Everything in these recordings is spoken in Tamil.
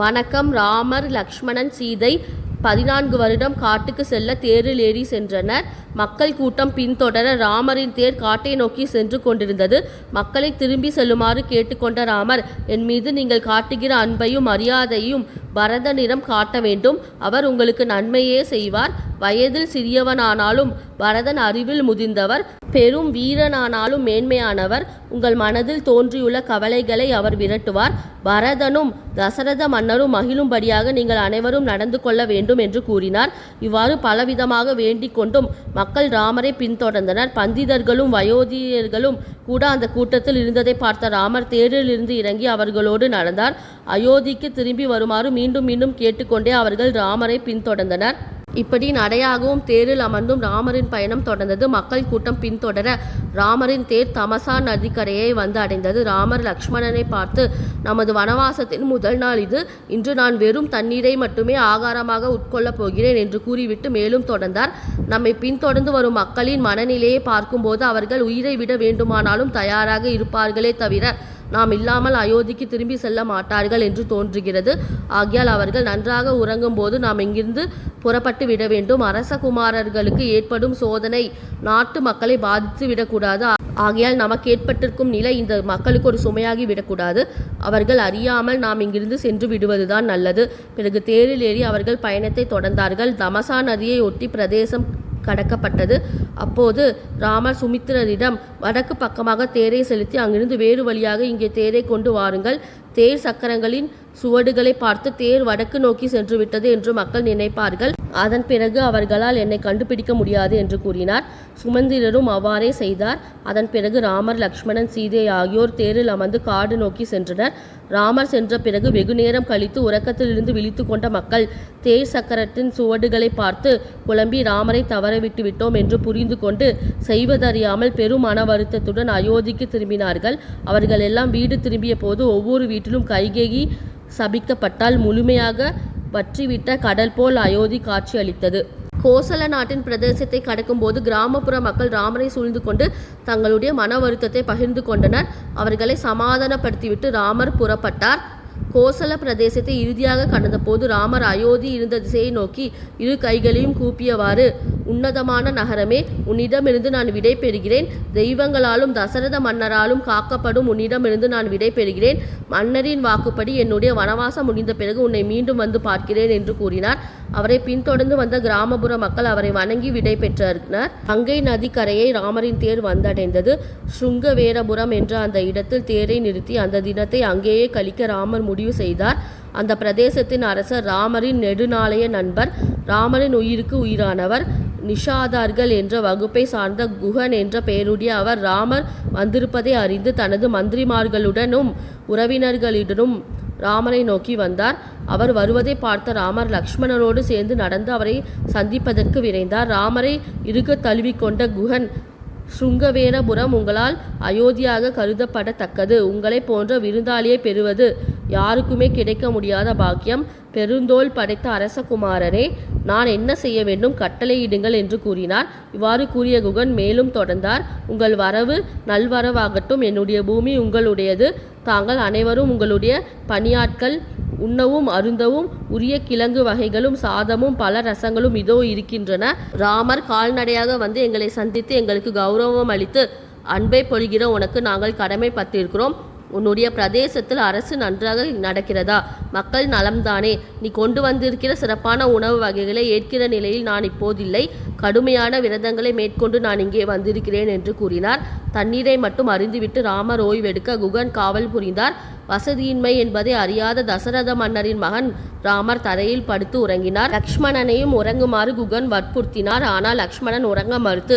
வணக்கம். ராமர் லக்ஷ்மணன் சீதை பதினான்கு வருடம் காட்டுக்கு செல்ல தேரில் ஏறி சென்றனர். மக்கள் கூட்டம் பின்தொடர ராமரின் தேர் காட்டை நோக்கி சென்று கொண்டிருந்தது. மக்களை திரும்பி செல்லுமாறு கேட்டுக்கொண்ட ராமர் என் மீது நீங்கள் காட்டுகிற அன்பையும் மரியாதையும் பரதனிடம் காட்ட வேண்டும். அவர் உங்களுக்கு நன்மையே செய்வார். வயதில் சிறியவனானாலும் பரதன் அறிவில் முதிர்ந்தவர். பெரும் வீரனானாலும் மேன்மையானவர். உங்கள் மனதில் தோன்றியுள்ள கவலைகளை அவர் விரட்டுவார். பரதனும் தசரத மன்னரும் மகிழும்படியாக நீங்கள் அனைவரும் நடந்து கொள்ள வேண்டும் என்று கூறினார். இவ்வாறு பலவிதமாக வேண்டிக் கொண்டும் மக்கள் ராமரை பின்தொடர்ந்தனர். பந்திதர்களும் வயோதிகர்களும் கூட அந்த கூட்டத்தில் இருந்ததை பார்த்த ராமர் தேரிலிருந்து இறங்கி அவர்களோடு நடந்தார். அயோத்திக்கு திரும்பி வருமாறு மீண்டும் மீண்டும் கேட்டுக்கொண்டே அவர்கள் ராமரை பின்தொடர்ந்தனர். இப்படி நடையாகவும் தேரில் அமர்ந்தும் ராமரின் பயணம் தொடர்ந்தது. மக்கள் கூட்டம் பின்தொடர ராமரின் தேர் தமசா நதிக்கரையை வந்து அடைந்தது. ராமர் லக்ஷ்மணனை பார்த்து நமது வனவாசத்தின் முதல் நாள் இது. இன்று நான் வெறும் தண்ணீரை மட்டுமே ஆகாரமாக உட்கொள்ளப் போகிறேன் என்று கூறிவிட்டு மேலும் தொடர்ந்தார். நம்மை பின்தொடர்ந்து வரும் மக்களின் மனநிலையை பார்க்கும்போது அவர்கள் உயிரை விட வேண்டுமானாலும் தயாராக இருப்பார்களே தவிர நாம் இல்லாமல் அயோத்திக்கு திரும்பி செல்ல மாட்டார்கள் என்று தோன்றுகிறது. ஆகையால் அவர்கள் நன்றாக உறங்கும் போது நாம் இங்கிருந்து புறப்பட்டு விட வேண்டும். அரசகுமாரர்களுக்கு ஏற்படும் சோதனை நாட்டு மக்களை பாதித்து விடக்கூடாது. ஆகையால் நமக்கு ஏற்பட்டிருக்கும் நிலை இந்த மக்களுக்கு ஒரு சுமையாகி விடக்கூடாது. அவர்கள் அறியாமல் நாம் இங்கிருந்து சென்று விடுவதுதான் நல்லது. பிறகு தேரில் ஏறி அவர்கள் பயணத்தை தொடர்ந்தார்கள். தமசா நதியை ஒட்டி பிரதேசம் கடக்கப்பட்டது. அப்போது ராமர் சுமித்திரரிடம் வடக்கு பக்கமாக தேரை செலுத்தி அங்கிருந்து வேறு வழியாக இங்கே தேரை கொண்டு வாருங்கள். தேர் சக்கரங்களின் சுவடுகளை பார்த்து தேர் வடக்கு நோக்கி சென்று விட்டது என்று மக்கள் நினைப்பார்கள். அதன் பிறகு அவர்களால் என்னை கண்டுபிடிக்க முடியாது என்று கூறினார். சுமந்திரரும் அவ்வாறே செய்தார். அதன் பிறகு ராமர் லக்ஷ்மணன் சீதை ஆகியோர் தேரில் அமர்ந்து காடு நோக்கி சென்றனர். ராமர் சென்ற பிறகு வெகு நேரம் கழித்து உறக்கத்திலிருந்து விழித்து கொண்ட மக்கள் தேர் சக்கரத்தின் சுவடுகளை பார்த்து குழம்பி ராமரை தவற விட்டு விட்டோம் என்று புரிந்து கொண்டு செய்வதறியாமல் பெரும் மன வருத்தத்துடன் அயோத்திக்கு திரும்பினார்கள். அவர்கள் எல்லாம் வீடு திரும்பிய போது ஒவ்வொரு வீட்டிலும் கைகேகி சபிக்கப்பட்டால் முழுமையாக வற்றிவிட்ட கடல் போல் அயோத்தி காட்சியளித்தது கோசல நாட்டின் பிரதேசத்தை கடக்கும்போது கிராமப்புற மக்கள் ராமரை சூழ்ந்து கொண்டு தங்களுடைய மன வருத்தத்தை பகிர்ந்து கொண்டனர். அவர்களை சமாதானப்படுத்திவிட்டு ராமர் புறப்பட்டார். கோசல பிரதேசத்தை இறுதியாக கடந்தபோது ராமர் அயோத்தி இருந்த திசையை நோக்கி இரு கைகளையும் கூப்பியவாறு உன்னதமான நகரமே உன்னிடமிருந்து நான் விடை பெறுகிறேன். தெய்வங்களாலும் தசரத மன்னராலும் காக்கப்படும் உன்னிடமிருந்து நான் விடை பெறுகிறேன். மன்னரின் வாக்குப்படி என்னுடைய வனவாசம் முடிந்த பிறகு உன்னை மீண்டும் வந்து பார்க்கிறேன் என்று கூறினார். அவரை பின்தொடர்ந்து வந்த கிராமப்புற மக்கள் அவரை வணங்கி விடை பெற்றனர். கங்கை நதிக்கரையை ராமரின் தேர் வந்தடைந்தது. சுங்கவேரபுரம் என்ற அந்த இடத்தில் தேரை நிறுத்தி அந்த தினத்தை அங்கேயே கழிக்க ராமர் முடி முடிவு செய்தார். அந்த பிரதேசத்தின் அரசர் ராமரின் நெடுநாளைய நண்பர் ராமரின் உயிருக்கு உயிரானவர் நிஷாதார்கள் என்ற வகுப்பை சார்ந்த குகன் என்ற பெயருடைய அவர் ராமர் வந்திருப்பதை அறிந்து தனது மந்திரிமார்களுடனும் உறவினர்களுடனும் ராமரை நோக்கி வந்தார். அவர் வருவதை பார்த்த ராமர் லக்ஷ்மணனோடு சேர்ந்து நடந்து அவரை சந்திப்பதற்கு விரைந்தார். ராமரை இருக தழுவிக்கொண்ட குகன் சுங்கவேரபுரம் உங்களால் அயோத்தியாக கருதப்படத்தக்கது. உங்களை போன்ற விருந்தாளியை பெறுவது யாருக்குமே கிடைக்க முடியாத பாக்கியம். பெருந்தோல் படைத்த அரசகுமாரரே நான் என்ன செய்ய வேண்டும்? கட்டளையிடுங்கள் என்று கூறினார். இவ்வாறு கூறிய குகன் மேலும் தொடர்ந்தார். உங்கள் வரவு நல்வரவாகட்டும். என்னுடைய பூமி உங்களுடையது. தாங்கள் அனைவரும் உங்களுடைய பணியாட்கள். உண்ணவும் அருந்தவும் உரிய கிழங்கு வகைகளும் சாதமும் பல ரசங்களும் இதோ இருக்கின்றன. ராமர் கால்நடையாக வந்து எங்களை சந்தித்து எங்களுக்கு கௌரவம் அளித்து அன்பை பொழிகிற உனக்கு நாங்கள் கடமைப்பட்டிருக்கிறோம். உன்னுடைய பிரதேசத்தில் அரசு நன்றாக நடக்கிறதா? மக்கள் நலம்தானே. நீ கொண்டு வந்திருக்கிற சிறப்பான உணவு வகைகளை ஏற்கிற நிலையில் நான் இப்போதில்லை. கடுமையான விரதங்களை மேற்கொண்டு நான் இங்கே வந்திருக்கிறேன் என்று கூறினார். தண்ணீரை மட்டும் அறிந்துவிட்டு ராமர் ஓய்வெடுக்க குகன் காவல் புரிந்தார். வசதியின்மை என்பதை அறியாத தசரத மன்னரின் மகன் ராமர் தரையில் படுத்து உறங்கினார். லக்ஷ்மணனையும் உறங்குமாறு குகன் வற்புறுத்தினார். ஆனால் லக்ஷ்மணன் உறங்க மறுத்து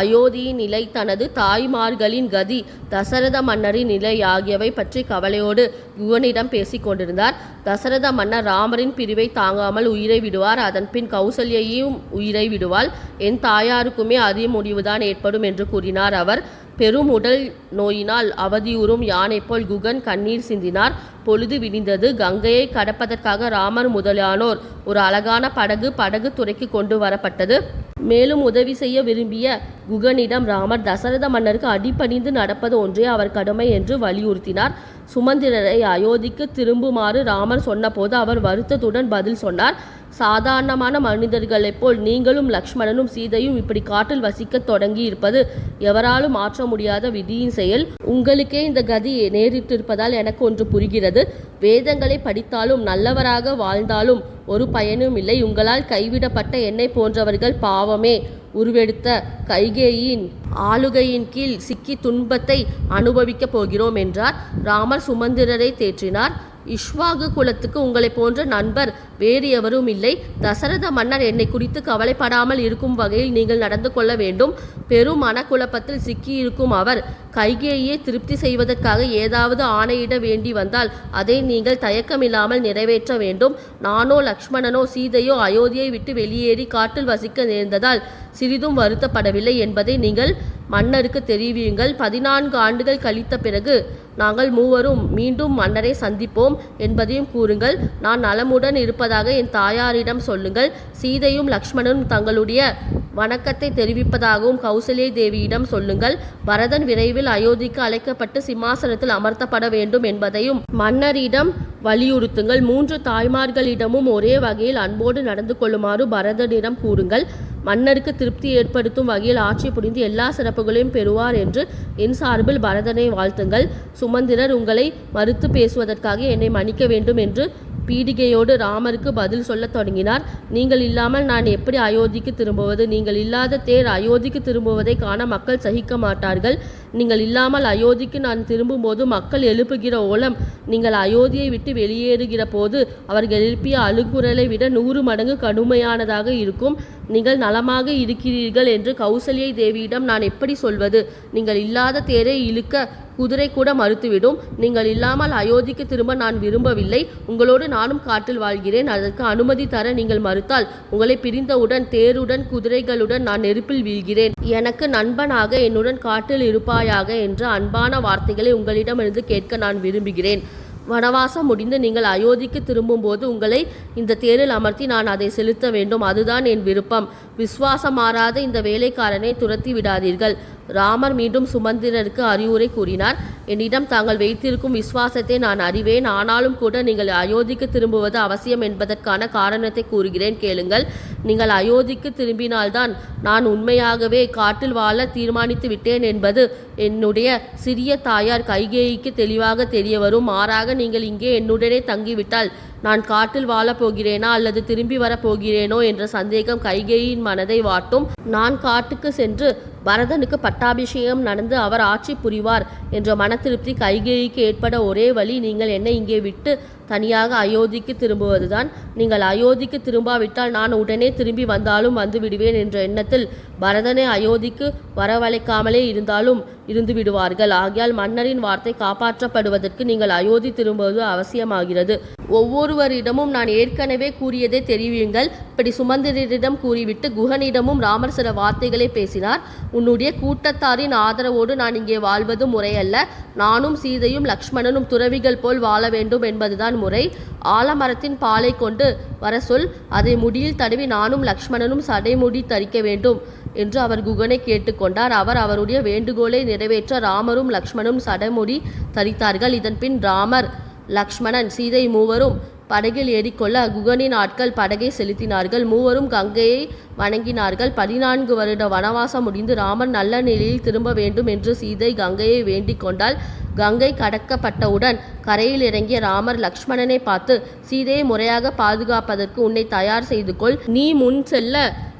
அயோத்தியின் நிலை தனது தாய்மார்களின் கதி தசரத மன்னரின் நிலை ஆகியவை பற்றி கவலையோடு குகனிடம் பேசிக் கொண்டிருந்தார். தசரத மன்னர் ராமரின் பிரிவை தாங்காமல் உயிரை விடுவார். அதன் பின் கௌசல்யையும் உயிரை விடுவாள். என் தாயாருக்குமே அதே முடிவுதான் ஏற்படும் என்று கூறினார் அவர். பெரும் உடல் நோயினால் அவதியுறும் யானை போல் குகன் கண்ணீர் சிந்தினார். பொழுது விடிந்தது. கங்கையை கடப்பதற்காக ராமர் முதலானோர் ஒரு அழகான படகு படகு துறைக்கு கொண்டு வரப்பட்டது. மேலும் உதவி செய்ய விரும்பிய குகனிடம் ராமர் தசரத மன்னருக்கு அடிபணிந்து நடப்பது ஒன்றே அவர் கடமை என்று வலியுறுத்தினார். சுமந்திரரை அயோத்திக்கு திரும்புமாறு ராமர் சொன்னபோது அவர் வருத்தத்துடன் பதில் சொன்னார். சாதாரணமான மனிதர்களைப் போல் நீங்களும் லக்ஷ்மணனும் சீதையும் இப்படி காட்டில் வசிக்கத் தொடங்கி இருப்பது எவராலும் மாற்ற முடியாத விதியின் செயல். உங்களுக்கே இந்த கதி நேரிட்டிருப்பதால் எனக்கு ஒன்று புரிகிறது. வேதங்களை படித்தாலும் நல்லவராக வாழ்ந்தாலும் ஒரு பயனும் இல்லை. உங்களால் கைவிடப்பட்ட என்னை போன்றவர்கள் பாவமே. உருவெடுத்த கைகேயின் ஆளுகையின் கீழ் சிக்கி துன்பத்தை அனுபவிக்கப் போகிறோம் என்றார். ராமர் சுமந்திரரை தேற்றினார். இஷ்வாகு குலத்துக்கு உங்களை போன்ற நண்பர் வேறு எவரும் இல்லை. தசரத மன்னர் என்னை குறித்து கவலைப்படாமல் இருக்கும் வகையில் நீங்கள் நடந்து கொள்ள வேண்டும். பெரும் மனக்குழப்பத்தில் சிக்கியிருக்கும் அவர் கைகேயே திருப்தி செய்வதற்காக ஏதாவது ஆணையிட வேண்டி வந்தால் அதை நீங்கள் தயக்கமில்லாமல் நிறைவேற்ற வேண்டும். நானோ லக்ஷ்மணனோ சீதையோ அயோத்தியை விட்டு வெளியேறி காட்டில் வசிக்க நேர்ந்ததால் சிறிதும் வருத்தப்படவில்லை என்பதை நீங்கள் மன்னருக்கு தெரிவியுங்கள். பதினான்கு ஆண்டுகள் கழித்த பிறகு நாங்கள் மூவரும் மீண்டும் மன்னரை சந்திப்போம் என்பதையும் கூறுங்கள். நான் நலமுடன் இருப்பதாக என் தாயாரிடம் சொல்லுங்கள். சீதையும் லக்ஷ்மணனும் தங்களுடைய வணக்கத்தை தெரிவிப்பதாகவும் கௌசல்யை தேவியிடம் சொல்லுங்கள். பரதன் விரைவில் அயோத்திக்கு அழைக்கப்பட்டு சிம்மாசனத்தில் அமர்த்தப்பட வேண்டும் என்பதையும் மன்னரிடம் வலியுறுத்துங்கள். மூன்று தாய்மார்களிடமும் ஒரே வகையில் அன்போடு நடந்து கொள்ளுமாறு பரதனிடம் கூறுங்கள். மன்னருக்கு திருப்தி ஏற்படுத்தும் வகையில் ஆட்சி புரிந்து எல்லா சிறப்புகளையும் பெறுவார் என்று என் சார்பில் பரதனை வாழ்த்துங்கள். சுமந்திரர் உங்களை மறுத்து பேசுவதற்காக என்னை மன்னிக்க வேண்டும் என்று பீடிகையோடு ராமருக்கு பதில் சொல்லத் தொடங்கினார். நீங்கள் இல்லாமல் நான் எப்படி அயோத்திக்கு திரும்புவது? நீங்கள் இல்லாத தேர் அயோத்திக்கு திரும்புவதை காண மக்கள் சகிக்க மாட்டார்கள். நீங்கள் இல்லாமல் அயோத்திக்கு நான் திரும்பும்போது மக்கள் எழுப்புகிற ஓலம் நீங்கள் அயோத்தியை விட்டு வெளியேறுகிற போது அவர்கள் எழுப்பிய அழுகுரலை விட நூறு மடங்கு கடுமையானதாக இருக்கும். நீங்கள் நலமாக இருக்கிறீர்கள் என்று கௌசல்யை தேவியிடம் நான் எப்படி சொல்வது? நீங்கள் இல்லாத தேரை இழுக்க குதிரை கூட மறுத்துவிடும். நீங்கள் இல்லாமல் அயோத்திக்கு திரும்ப நான் விரும்பவில்லை. உங்களோடு நானும் காட்டில் வாழ்கிறேன். அதற்கு அனுமதி தர நீங்கள் மறுத்தால் உங்களை பிரிந்தவுடன் தேருடன் குதிரைகளுடன் நான் நெருப்பில் வீழ்கிறேன். எனக்கு நண்பனாக என்னுடன் காட்டில் இருப்பாயாக என்ற அன்பான வார்த்தைகளை உங்களிடமிருந்து கேட்க நான் விரும்புகிறேன். வனவாசம் முடிந்து நீங்கள் அயோத்திக்கு திரும்பும்போது உங்களை இந்த தேரில் அமர்த்தி நான் அதை செலுத்த வேண்டும். அதுதான் என் விருப்பம். விசுவாசம் மாறாத இந்த வேலைக்காரனை துரத்தி விடாதீர்கள். ராமர் மீண்டும் சுமந்திரருக்கு அறிவுரை கூறினார். என்னிடம் தாங்கள் வைத்திருக்கும் விசுவாசத்தை நான் அறிவேன். ஆனாலும் கூட நீங்கள் அயோத்திக்கு திரும்புவது அவசியம் என்பதற்கான காரணத்தை கூறுகிறேன். கேளுங்கள். நீங்கள் அயோத்திக்கு திரும்பினால்தான் நான் உண்மையாகவே காட்டில் வாழ தீர்மானித்து விட்டேன் என்பது என்னுடைய சிறிய தாயார் கைகேயிக்கு தெளிவாக தெரிய வரும் மாறாக நீங்கள் இங்கே என்னுடனே தங்கிவிட்டால் நான் காட்டில் வாழப் போகிறேனா அல்லது திரும்பி வரப்போகிறேனோ என்ற சந்தேகம் கைகேயின் மனதை வாட்டும். நான் காட்டுக்கு சென்று பரதனுக்கு பட்டாபிஷேகம் நடந்து அவர் ஆட்சி புரிவார் என்ற மன திருப்தி கைகேயிக்கு ஏற்பட ஒரே வழி நீங்கள் என்னை இங்கே விட்டு தனியாக அயோத்திக்கு திரும்புவதுதான். நீங்கள் அயோத்திக்கு திரும்பாவிட்டால் நான் உடனே திரும்பி வந்தாலும் வந்து விடுவேன் என்ற எண்ணத்தில் பரதனை அயோத்திக்கு வரவழைக்காமலே இருந்தாலும் இருந்து விடுவார்கள். ஆகையால் மன்னரின் வார்த்தை காப்பாற்றப்படுவதற்கு நீங்கள் அயோத்தி திரும்புவது அவசியமாகிறது. ஒவ்வொருவரிடமும் நான் ஏற்கனவே கூறியதை தெரிவியுங்கள். இப்படி சுமந்திரரிடம் கூறிவிட்டு குகனிடமும் ராமர் சில வார்த்தைகளை பேசினார். உன்னுடைய கூட்டத்தாரின் ஆதரவோடு நான் இங்கே வாழ்வது முறையல்ல. நானும் சீதையும் லக்ஷ்மணனும் துறவிகள் போல் வாழ வேண்டும் என்பதுதான் முறை. ஆலமரத்தின் பாலை கொண்டு வர சொல் அதை முடியில் தடவி நானும் லக்ஷ்மணனும் சடைமுடி தரிக்க வேண்டும் என்று அவர் குகனை கேட்டுக்கொண்டார் அவர் அவருடைய வேண்டுகோளை நிறைவேற்ற ராமரும் லக்ஷ்மணும் சடைமுடி தரித்தார்கள். இதன் பின் ராமர் லக்ஷ்மணன் சீதை மூவரும் படகில் ஏறிக்கொள்ள குகனின் ஆட்கள் படகை செலுத்தினார்கள். மூவரும் கங்கையை வணங்கினார்கள். பதினான்கு வருட வனவாசம் முடிந்து ராமர் நல்ல நிலையில் திரும்ப வேண்டும் என்று சீதை கங்கையை வேண்டிக் கொண்டால் கங்கை கடக்கப்பட்டவுடன் கரையில் இறங்கிய ராமர் லக்ஷ்மணனை பார்த்து சீதையை முறையாக பாதுகாப்பதற்கு உன்னை தயார் செய்து கொள். நீ முன் செல்ல.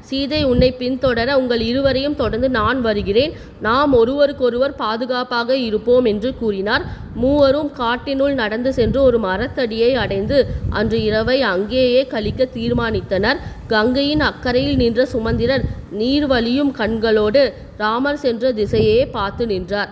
சீதை உன்னை பின்தொடர உங்கள் இருவரையும் தொடர்ந்து நான் வருகிறேன். நாம் ஒருவருக்கொருவர் பாதுகாப்பாக இருப்போம் என்று கூறினார். மூவரும் காட்டினுள் நடந்து சென்று ஒரு மரத்தடியை அடைந்து அன்று இரவை அங்கேயே கழிக்க தீர்மானித்தனர். கங்கையின் அக்கறையில் நின்ற சுமந்திரர் நீர்வழியும் கண்களோடு ராமர் சென்ற திசையே பார்த்து நின்றார்.